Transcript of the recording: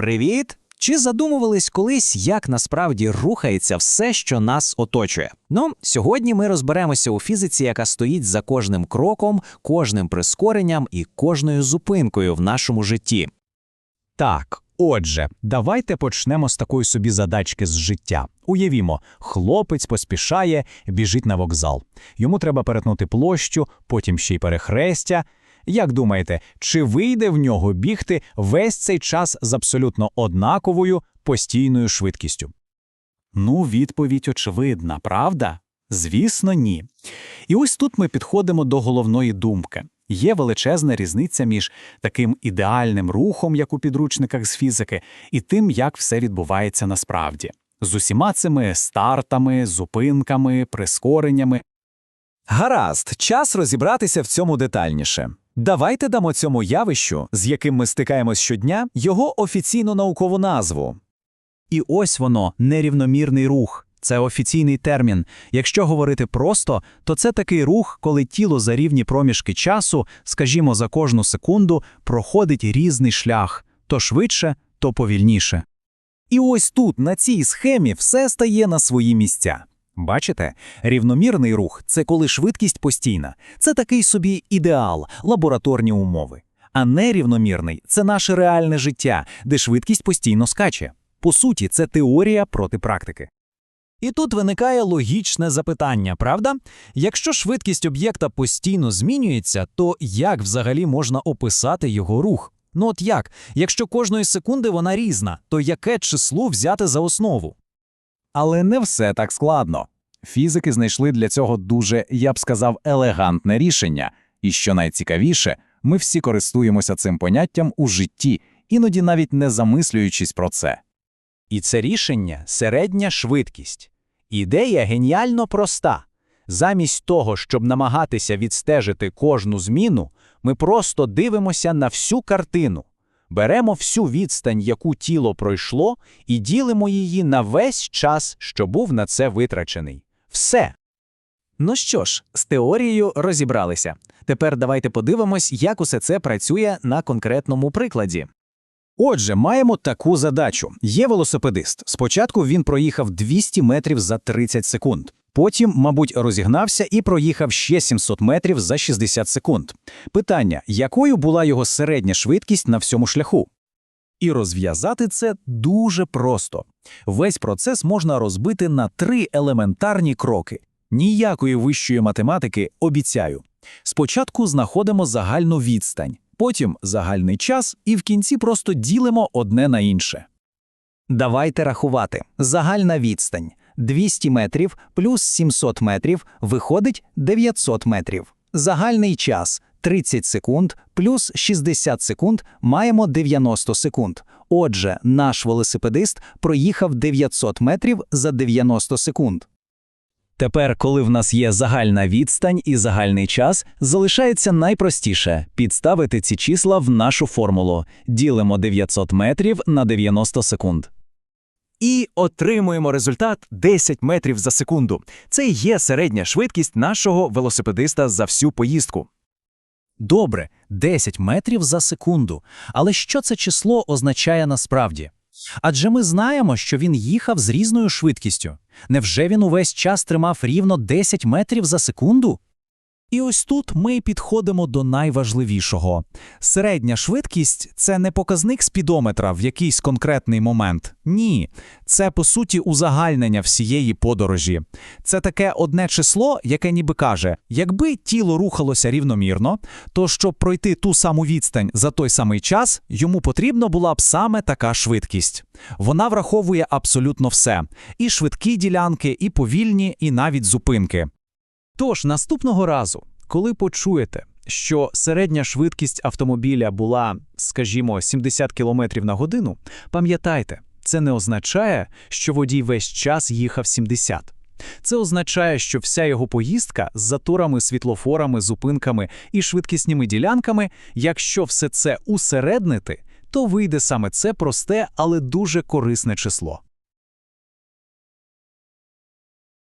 Привіт! Чи задумувались колись, як насправді рухається все, що нас оточує? Ну, сьогодні ми розберемося у фізиці, яка стоїть за кожним кроком, кожним прискоренням і кожною зупинкою в нашому житті. Так, отже, давайте почнемо з такої собі задачки з життя. Уявімо, хлопець поспішає, біжить на вокзал. Йому треба перетнути площу, потім ще й перехрестя. Як думаєте, чи вийде в нього бігти весь цей час з абсолютно однаковою постійною швидкістю? Ну, відповідь очевидна, правда? Звісно, ні. І ось тут ми підходимо до головної думки. Є величезна різниця між таким ідеальним рухом, як у підручниках з фізики, і тим, як все відбувається насправді. З усіма цими стартами, зупинками, прискореннями. Гаразд, час розібратися в цьому детальніше. Давайте дамо цьому явищу, з яким ми стикаємось щодня, його офіційну наукову назву. І ось воно нерівномірний рух. Це офіційний термін. Якщо говорити просто, то це такий рух, коли тіло за рівні проміжки часу, скажімо, за кожну секунду, проходить різний шлях то швидше, то повільніше. І ось тут, на цій схемі, все стає на свої місця. Бачите, рівномірний рух це коли швидкість постійна, це такий собі ідеал, лабораторні умови. А нерівномірний це наше реальне життя, де швидкість постійно скаче. По суті, це теорія проти практики. І тут виникає логічне запитання, правда? Якщо швидкість об'єкта постійно змінюється, то як взагалі можна описати його рух? Ну от як? Якщо кожної секунди вона різна, то яке число взяти за основу? Але не все так складно. Фізики знайшли для цього дуже, я б сказав, елегантне рішення. І що найцікавіше, ми всі користуємося цим поняттям у житті, іноді навіть не замислюючись про це. І це рішення середня швидкість. Ідея геніально проста. Замість того, щоб намагатися відстежити кожну зміну, ми просто дивимося на всю картину. Беремо всю відстань, яку тіло пройшло, і ділимо її на весь час, що був на це витрачений. Все. Ну що ж, з теорією розібралися. Тепер давайте подивимось, як усе це працює на конкретному прикладі. Отже, маємо таку задачу. Є велосипедист. Спочатку він проїхав 200 метрів за 30 секунд. Потім, мабуть, розігнався і проїхав ще 700 метрів за 60 секунд. Питання, якою була його середня швидкість на всьому шляху? І розв'язати це дуже просто. Весь процес можна розбити на три елементарні кроки. Ніякої вищої математики обіцяю. Спочатку знаходимо загальну відстань, потім загальний час і в кінці просто ділимо одне на інше. Давайте рахувати. Загальна відстань 200 метрів плюс 700 метрів виходить 900 метрів. Загальний час 30 секунд плюс 60 секунд маємо 90 секунд. Отже, наш велосипедист проїхав 900 метрів за 90 секунд. Тепер, коли в нас є загальна відстань і загальний час, залишається найпростіше підставити ці числа в нашу формулу. Ділимо 900 метрів на 90 секунд. І отримуємо результат 10 метрів за секунду. Це і є середня швидкість нашого велосипедиста за всю поїздку. Добре, 10 метрів за секунду. Але що це число означає насправді? Адже ми знаємо, що він їхав з різною швидкістю. Невже він увесь час тримав рівно 10 метрів за секунду? І ось тут ми підходимо до найважливішого. Середня швидкість це не показник спідометра в якийсь конкретний момент. Ні, це по суті узагальнення всієї подорожі. Це таке одне число, яке ніби каже: якби тіло рухалося рівномірно, то щоб пройти ту саму відстань за той самий час, йому потрібно була б саме така швидкість. Вона враховує абсолютно все: і швидкі ділянки, і повільні, і навіть зупинки. Тож наступного разу, коли почуєте, що середня швидкість автомобіля була, скажімо, 70 км на годину, пам'ятайте, це не означає, що водій весь час їхав 70. Це означає, що вся його поїздка з заторами, світлофорами, зупинками і швидкісними ділянками, якщо все це усереднити, то вийде саме це просте, але дуже корисне число.